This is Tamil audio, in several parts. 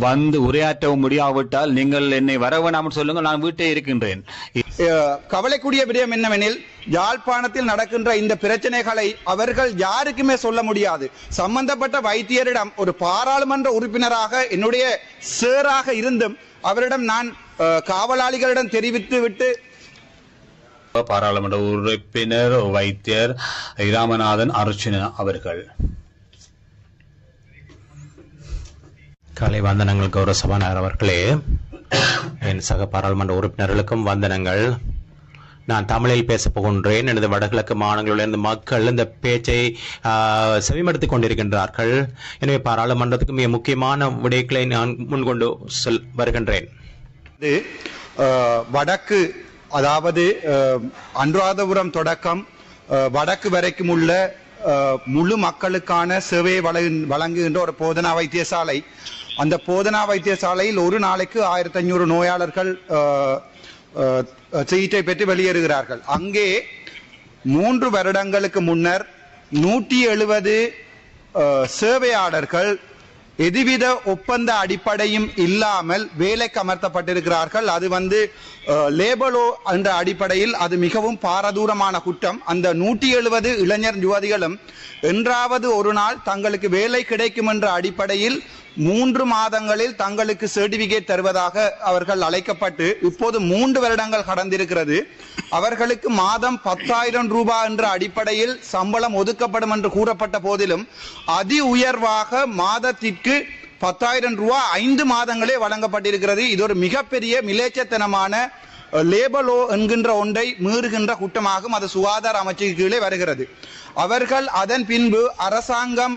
வந்து உரையாற்றவும் முடியாவிட்டால் நீங்கள் என்னை வர வேணாம்னு சொல்லுங்க நான் வீட்டே இருக்கின்றேன். அஹ், கவலைக்குரிய விடயம் என்னவெனில் யாழ்ப்பாணத்தில் நடக்கின்ற இந்த பிரச்சனைகளை அவர்கள் யாருக்குமே சொல்ல முடியாது. சம்பந்தப்பட்ட வைத்தியரிடம் ஒரு பாராளுமன்ற உறுப்பினராக என்னுடைய சேராக இருந்தும் அவரிடம் நான் காவலாளிகளிடம் தெரிவித்து விட்டு பாராளுமன்ற உறுப்பினர் வைத்தியர் இராமநாதன் அர்ச்சுனா அவர்கள். காலை வந்தனங்கள் கௌரவ சபாநாயகர் அவர்களே என் சக பாராளுமன்ற உறுப்பினர்களுக்கும் வந்தனங்கள். நான் தமிழில் பேசப் போகின்றேன். எனது வடகிழக்கு மாநிலங்களிலிருந்து மக்கள் இந்த பேச்சை ஆ, கொண்டிருக்கின்றார்கள். எனவே பாராளுமன்றத்துக்கு மிக முக்கியமான விடயங்களை நான் முன்கொண்டு செல் வருகின்றேன். இது வடக்கு அதாவது அஹ், அனுராதபுரம் தொடக்கம் வடக்கு வரைக்கும் உள்ள முழு மக்களுக்கான சேவையை வழங்குகின்ற ஒரு போதனா வைத்தியசாலை. அந்த போதனா வைத்தியசாலையில் ஒரு நாளைக்கு ஆயிரத்தி ஐநூறு நோயாளர்கள் சிகிச்சை பெற்று வெளியேறுகிறார்கள். அங்கே மூன்று வருடங்களுக்கு முன்னர் நூற்றி எழுபது சேவையாளர்கள் எதுவித ஒப்பந்த அடிப்படையும் இல்லாமல் வேலைக்கு அமர்த்தப்பட்டிருக்கிறார்கள் அது வந்து லேபலோ என்ற அடிப்படையில் அது மிகவும் பாரதூரமான குற்றம். அந்த நூற்றி எழுபது இளைஞர் யுவதிகளும் என்றாவது ஒரு நாள் தங்களுக்கு வேலை கிடைக்கும் என்ற அடிப்படையில் மூன்று மாதங்களில் தங்களுக்கு சர்டிபிகேட் தருவதாக அவர்கள் அழைக்கப்பட்டு இப்போது மூன்று வருடங்கள் கடந்திருக்கிறது. அவர்களுக்கு மாதம் பத்தாயிரம் ரூபாய் என்ற அடிப்படையில் சம்பளம் ஒதுக்கப்படும் என்று கூறப்பட்ட போதிலும் அதி உயர்வாக மாதத்திற்கு பத்தாயிரம் ரூபாய் ஐந்து மாதங்களே வழங்கப்பட்டிருக்கிறது. இது ஒரு மிகப்பெரிய மிலேச்சத்தனமான லேபலோ என்கின்ற ஒன்றை மீறுகின்ற குற்றமாகும் அது சுகாதார அமைச்சுக்கு கீழே வருகிறது. அவர்கள் அதன் பின்பு அரசாங்கம்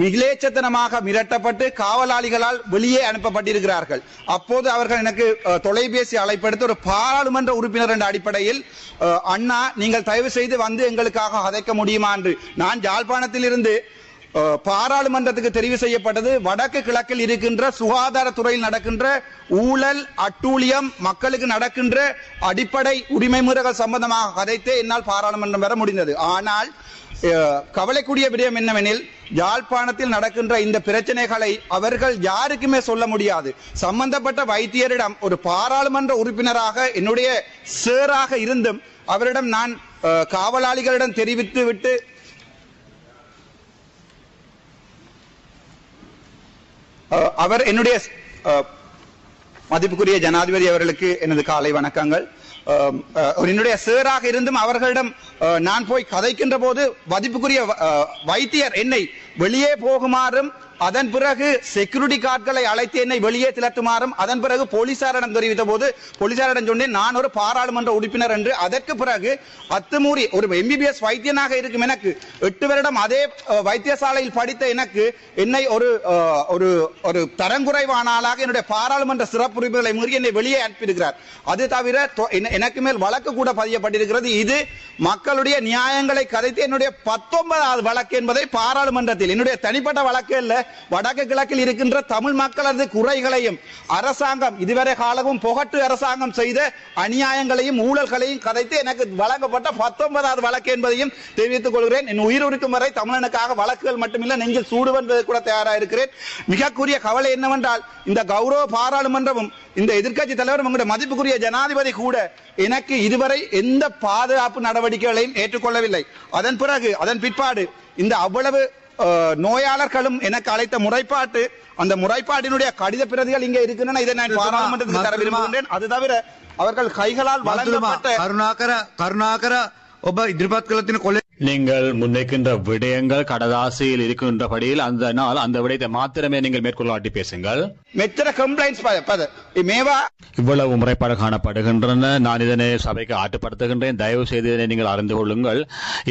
மிகிலேச்சத்தனமாக மிரட்டப்பட்டு காவலாளிகளால் வெளியே அனுப்பப்பட்டிருக்கிறார்கள். அப்போது அவர்கள் எனக்கு தொலைபேசி அழைப்படுத்த ஒரு பாராளுமன்ற உறுப்பினர் என்ற அடிப்படையில் அண்ணா நீங்கள் தயவு செய்து வந்து எங்களுக்காக அதைக்க முடியுமா? என்று. நான் யாழ்ப்பாணத்திலிருந்து பாராளுமன்றத்துக்கு தெரிவு செய்யப்பட்டது. வடக்கு கிழக்கில் இருக்கின்ற சுகாதாரத்துறையில் நடக்கின்ற ஊழல் அட்டூழியம் மக்களுக்கு நடக்கின்ற அடிப்படை உரிமை முறைகள் சம்பந்தமாக கதைத்தே என்னால் பாராளுமன்றம் வர முடிந்தது. ஆனால் கவலைக்கூடிய கவலைக்குரிய விடயம் என்னவெனில் யாழ்ப்பாணத்தில் நடக்கின்ற இந்த பிரச்சனைகளை அவர்கள் யாருக்குமே சொல்ல முடியாது. சம்பந்தப்பட்ட வைத்தியரிடம் ஒரு பாராளுமன்ற உறுப்பினராக என்னுடைய சேராக இருந்தும் அவரிடம் நான் காவலாளிகளிடம் தெரிவித்து விட்டு அவர் என்னுடைய மதிப்புக்குரிய ஜனாதிபதி அவர்களுக்கு எனது காலை வணக்கங்கள். அஹ், அஹ், என்னுடைய சேராக இருந்தும் அவர்களிடம் அஹ், நான் போய் கதைக்கின்ற போது மதிப்புக்குரிய அஹ், வைத்தியர் என்னை வெளியே போகுமாறும் அதன் பிறகு செக்யூரிட்டி கார்டுகளை அழைத்து என்னை வெளியே திரட்டுமாறும் அதன் பிறகு போலீசாரிடம் தெரிவித்த போது போலீசாரிடம் சொன்னேன் நான் ஒரு பாராளுமன்ற உறுப்பினர் என்று. அதற்கு பிறகு அத்துமூறி ஒரு எம்பிபிஎஸ் வைத்தியனாக இருக்கும் எனக்கு எட்டு வருடம் அதே வைத்தியசாலையில் படித்த எனக்கு என்னை ஒரு ஒரு ஒரு தரங்குறைவான ஆளாக என்னுடைய பாராளுமன்ற சிறப்பு உரிமைகளை மீறி என்னை வெளியே அனுப்பியிருக்கிறார். அது தவிர எனக்கு மேல் வழக்கு கூட பதியப்பட்டிருக்கிறது. இது மக்களுடைய நியாயங்களை கதைத்து என்னுடைய பத்தொன்பதாவது வழக்கு என்பதை பாராளுமன்றத்தில் என்னுடைய தனிப்பட்ட வழக்கு அல்ல வடக்கு கிழக்கில் இருக்கின்ற தமிழ் மக்களது குறைகளையும் அரசாங்கம் இதுவரை காலமும் புகட்டு அரசாங்கம் செய்த அநியாயங்களையும் ஊழல்களையும் கதைத்து எனக்கு வழங்கப்பட்ட பத்தொன்பதாவது வழக்கு என்பதையும் தெரிவித்துக் கொள்கிறேன். என் உயிர் இருக்கும் வரை தமிழனுக்காக வழக்குகள் மட்டுமில்லை நெஞ்சில் சூடுவென்பது கூட தயாராக இருக்கிறேன். மிகக்குரிய கவலை என்னவென்றால் இந்த கௌரவ பாராளுமன்றமும் இந்த எதிர்க்கட்சி தலைவரும் உங்களுடைய மதிப்புக்குரிய ஜனாதிபதி கூட எனக்கு இதுவரை எந்த பாதுகாப்பு நடவடிக்கைகளையும் ஏற்றுக்கொள்ளவில்லை. அதன் பிறகு அதன் பிற்பாடு இந்த அவ்வளவு நோயாளர்களும் எனக்கு அழைத்த முறைப்பாட்டு அந்த முறைப்பாட்டினுடைய கடித பிரதிகள் இங்கே இருக்கின்றன இதை நான் மருத்துவமா- பாராளுமன்றத்துக்கு தர மருத்துவமா- விரும்புகின்றேன் அது தவிர அவர்கள் கைகளால் මතුතුමා வழங்கப்பட்ட කරුණාකර කරුණාකර ඔබ ඉදිරිපත් කළ තින කොල நீங்கள் முன்னைக்கின்ற விடயங்கள் கடதாசியில் இருக்கின்றபடியில் அந்த நாள் அந்த விடயத்தை மாத்திரமே நீங்கள் மேற்கொள்ளாட்டி பேசுங்கள். மெத்திர கம்ப்ளைண்ட்ஸ் மேவா? இவ்வளவு முறைப்பாடு காணப்படுகின்றன. நான் இதனை சபைக்கு ஆட்டுப்படுத்துகின்றேன். தயவு செய்து இதனை நீங்கள் அறிந்து கொள்ளுங்கள்.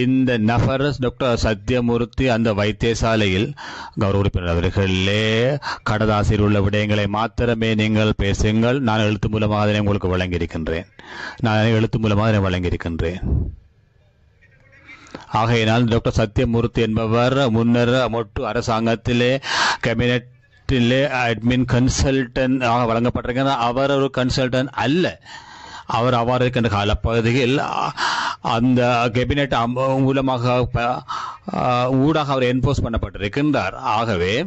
இந்த நபர் டாக்டர் சத்யமூர்த்தி அந்த வைத்தியசாலையில் கௌரவ உறுப்பினர் அவர்களே கடதாசியில் உள்ள விடயங்களை மாத்திரமே நீங்கள் பேசுங்கள். நான் எழுத்து மூலமாக அதனை உங்களுக்கு வழங்கியிருக்கின்றேன். நான் எழுத்து மூலமாக அதனை வழங்கியிருக்கின்றேன். ஆகையினால் டாக்டர் சத்யமூர்த்தி என்பவர் முன்னர் மொட்டு அரசாங்கத்திலே கேபினட்டிலே அட்மின் கன்சல்டன்ட் ஆக வழங்கப்பட்டிருக்கிறார். அவர் ஒரு கன்சல்டன்ட் அல்ல. அவர் அவ்வாறு இருக்கின்ற காலப்பகுதியில் அந்த கேபினெட் அம்ப- மூலமாக ஊடாக அவர் என்போஸ் பண்ணப்பட்டிருக்கின்றார். ஆகவே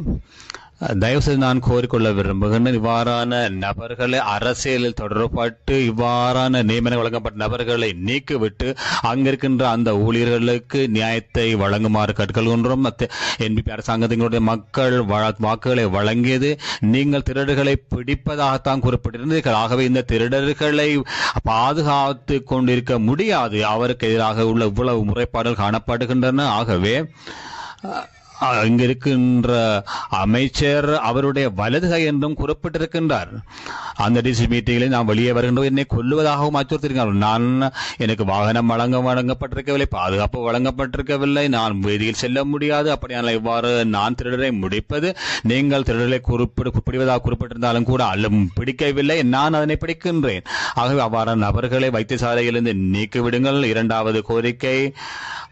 தயவு செய்து நான் கோரிக்கொள்ள விரும்புகிறேன். இவ்வாறான நபர்களை அரசியலில் தொடரப்பட்டு இவ்வாறான நியமனம் வழங்கப்பட்ட நபர்களை நீக்கிவிட்டு அங்கிருக்கின்ற அந்த ஊழியர்களுக்கு நியாயத்தை வழங்குமாறு கேட்டுக்கொள்கின்றோம். என்பிபி அரசாங்கத்தினுடைய மக்கள் வாக்குகளை வழங்கியது நீங்கள் திருடர்களை பிடிப்பதாகத்தான் குறிப்பிட்டிருந்தீர்கள். ஆகவே இந்த திருடர்களை பாதுகாத்து கொண்டிருக்க முடியாது. அவருக்கு எதிராக உள்ள இவ்வளவு முறைப்பாடுகள் காணப்படுகின்றன. ஆகவே அஹ், அமைச்சர் அவருடைய வலது கை என்றும் குறிப்பிட்டிருக்கின்றார். அந்த டிசி மீட்டிங்கில் நான் வெளியே வருகின்றோம். என்னை கொல்லுவதாகவும் அச்சுறுத்திருக்கிறார் நான் எனக்கு வாகனம் வழங்க வழங்கப்பட்டிருக்கவில்லை பாதுகாப்பு வழங்கப்பட்டிருக்கவில்லை. நான் வீதியில் செல்ல முடியாது. அப்படியான இவ்வாறு நான் திருடரை முடிப்பது நீங்கள் திருடரை குறிப்பிட பிடிவதாக குறிப்பிட்டிருந்தாலும் கூட அல்லும் பிடிக்கவில்லை. நான் அதனை பிடிக்கின்றேன். ஆகவே அவ்வாறான நபர்களை வைத்தியசாலையிலிருந்து நீக்கிவிடுங்கள். இரண்டாவது கோரிக்கை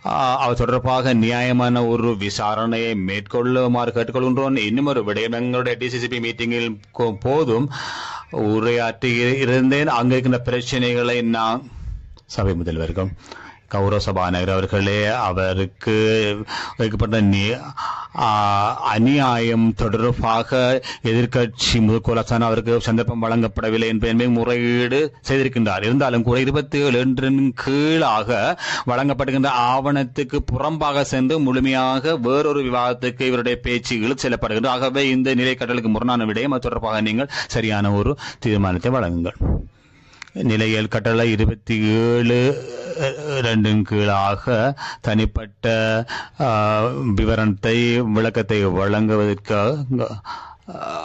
அவர் அது தொடர்பாக நியாயமான ஒரு விசாரணையை மேற்கொள்ளுமாறு கேட்டுக்கொள்கின்றோம். இன்னும் ஒரு விடயம் எங்களுடைய டிசிசிபி மீட்டிங்கில் போதும். உரையாற்றி இருந்தேன். அங்கே இருக்கின்ற பிரச்சனைகளை நான் சபை முதல்வர்கள் கௌரவ சபாநாயகர் அவர்களே அவருக்கு வைக்கப்பட்ட நி- அநியாயம் தொடர்பாக எதிர்க்கட்சி முதுகோலசான அவருக்கு சந்தர்ப்பம் வழங்கப்படவில்லை என்பதை முறையீடு செய்திருக்கின்றார். இருந்தாலும் கூட இருபத்தி ஏழு ஒன்றின் கீழாக வழங்கப்படுகின்ற ஆவணத்துக்கு புறம்பாக சென்று முழுமையாக வேறொரு விவாதத்துக்கு இவருடைய பேச்சு இழுத்து ஆகவே இந்த நிலை கட்டளுக்கு முரணான விடயம். அது தொடர்பாக நீங்கள் சரியான ஒரு தீர்மானத்தை வழங்குங்கள். நிலையல் கட்டளை இருபத்தி ஏழு ரெண்டும் கீழாக தனிப்பட்ட விவரத்தை விவரணத்தை விளக்கத்தை வழங்குவதற்கு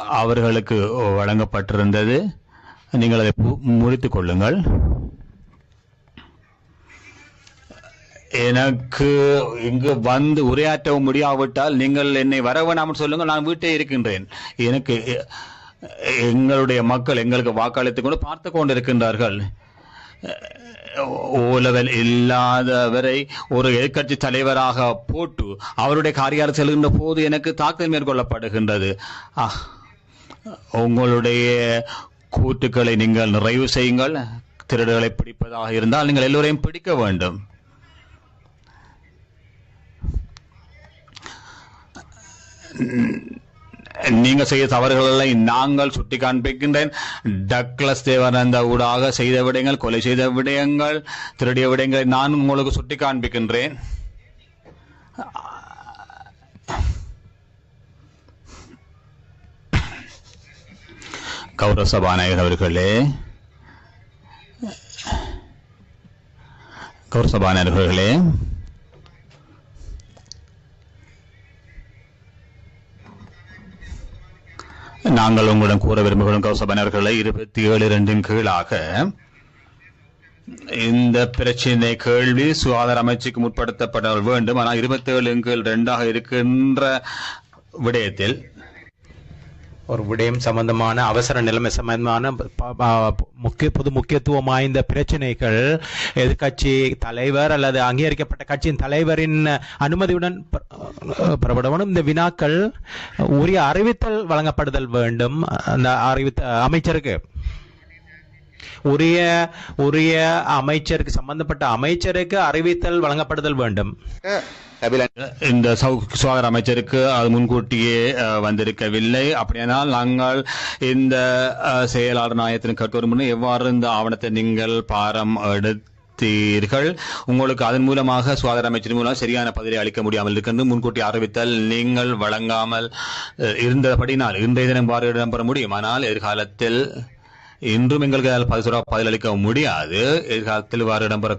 அவர்களுக்கு வழங்கப்பட்டிருந்தது. நீங்கள் அதை பு- கொள்ளுங்கள். எனக்கு இங்கு வந்து உரையாற்றவும் முடியாவிட்டால் நீங்கள் என்னை வர வேணாம்னு சொல்லுங்கள் நான் வீட்டே இருக்கின்றேன். எனக்கு எங்களுடைய மக்கள் எங்களுக்கு வாக்களித்துக் கொண்டு பார்த்து கொண்டிருக்கின்றார்கள். ஓலவல் இல்லாதவரை ஒரு எதிர்க்கட்சி தலைவராக போட்டு அவருடைய காரியால் செல்கின்ற போது எனக்கு தாக்கல் மேற்கொள்ளப்படுகின்றது. உங்களுடைய கூட்டுக்களை நீங்கள் நிறைவு செய்யுங்கள். திருடுகளை பிடிப்பதாக இருந்தால் நீங்கள் எல்லோரையும் பிடிக்க வேண்டும். நீங்கள் செய்த தவறுகளை நாங்கள் சுட்டி காண்பிக்கின்றேன் டக்ளஸ் தேவானந்த ஊடாக செய்த விடயங்கள் கொலை செய்த விடயங்கள் திருடிய விடயங்களை நான் உங்களுக்கு சுட்டி காண்பிக்கின்றேன் கௌரவ சபாநாயகர் அவர்களே கௌரவ சபாநாயகர் நாங்கள் உங்களிடம் கூற விரும்புகிறோம் கௌசபனர்களை இருபத்தி ஏழு இரண்டின் கீழாக இந்த பிரச்சினை கேள்வி சுகாதார அமைச்சுக்கு முற்படுத்தப்பட வேண்டும். ஆனால் இருபத்தி ஏழு கீழ் ரெண்டாக இருக்கின்ற விடயத்தில் ஒரு விடயம் சம்பந்தமான அவசர நிலைமை சம்பந்தமான முக்கிய பொது முக்கியத்துவம் வாய்ந்த பிரச்சனைகள் எதிர்க்கட்சி தலைவர் அல்லது அங்கீகரிக்கப்பட்ட கட்சியின் தலைவரின் அனுமதியுடன் ப- இந்த வினாக்கள் உரிய அறிவித்தல் வழங்கப்படுதல் வேண்டும். அந்த அறிவித்த அமைச்சருக்கு. உரிய உரிய அமைச்சருக்கு சம்பந்தப்பட்ட அமைச்சருக்கு அறிவித்தல் வழங்கப்படுதல் வேண்டும். இந்த சுகாதார அமைச்சருக்கு அது முன்கூட்டியே வந்திருக்கவில்லை. அப்படியானால் நாங்கள் இந்த செயலாளர் நாயத்தின் கட்டுரை முன்னே எவ்வாறு இந்த ஆவணத்தை நீங்கள் பாரம் எடுத்து அறிவித்தீர்கள் உங்களுக்கு அதன் மூலமாக சுகாதார அமைச்சர் மூலம் சரியான பதிலை அளிக்க முடியாமல் இருக்கின்ற முன்கூட்டி அறிவித்தல் நீங்கள் வழங்காமல் அஹ், இருந்தபடினால் இன்றைய தினம் வார இடம்பெற முடியும். ஆனால் எதிர்காலத்தில் இன்றும் எங்களுக்கு பதில் பதிலளிக்க முடியாது. எதிர்காலத்தில் இவ்வாறு இடம்பெற